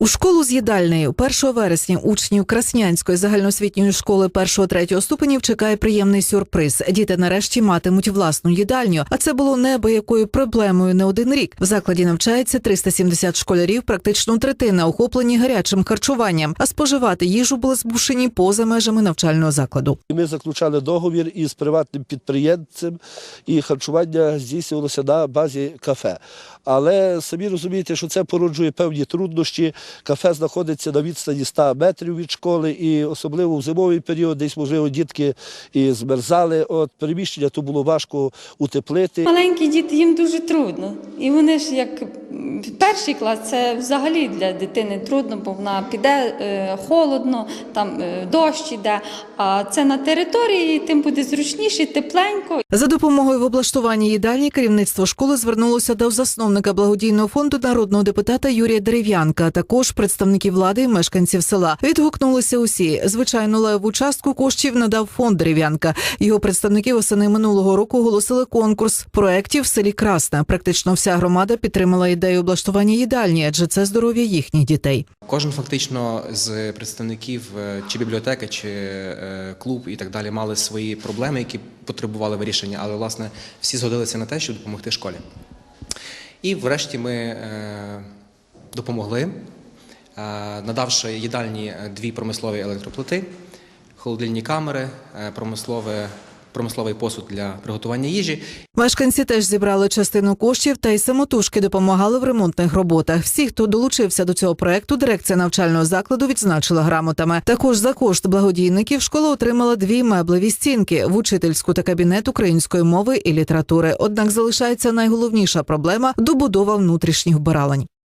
У школу з їдальнею 1 вересня учнів Краснянської загальноосвітньої школи 1-3 ступенів чекає приємний сюрприз. Діти нарешті матимуть власну їдальню. А це було неабиякою проблемою не один рік. В закладі навчається 370 школярів, практично третина охоплені гарячим харчуванням, а споживати їжу були змушені поза межами навчального закладу. Ми заключали договір із приватним підприємцем, і харчування здійснювалося на базі кафе. Але самі розумієте, що це породжує певні труднощі. Кафе знаходиться на відстані 100 метрів від школи, і особливо в зимовий період, десь, можливо, дітки і змерзали. От приміщення то було важко утеплити. Маленькі діти їм дуже трудно. І вони ж як перший клас це взагалі для дитини трудно, бо вона піде е, холодно, там е, дощ іде. А це на території, тим буде зручніше, тепленько. За допомогою в облаштуванні їдальні керівництво школи звернулося до засновника благодійного фонду народного депутата Юрія Дерев'янка, а також представників влади і мешканців села. Відгукнулися усі. Звичайно, леву частку коштів надав фонд Дерев'янка. Його представники восени минулого року оголосили конкурс проєктів в селі Красна. Практично вся громада підтримала ідею облаштування їдальні, адже це здоров'я їхніх дітей. Кожен фактично з представників е, чи бібліотеки, чи е, клуб і так далі мали свої проблеми, які потребували вирішення, але власне всі згодилися на те, щоб допомогти школі. І врешті ми е, допомогли, надавши їдальні дві промислові електроплити, холодильні камери, промислове, промисловий посуд для приготування їжі Мешканці теж зібрали частину коштів та й самотужки допомагали в ремонтних роботах. Всі, хто долучився до цього проекту, дирекція навчального закладу відзначила грамотами. Також за кошт благодійників школа отримала дві меблеві стінки в учительську та кабінет української мови і літератури. Однак залишається найголовніша проблема добудова внутрішніх вбиралень.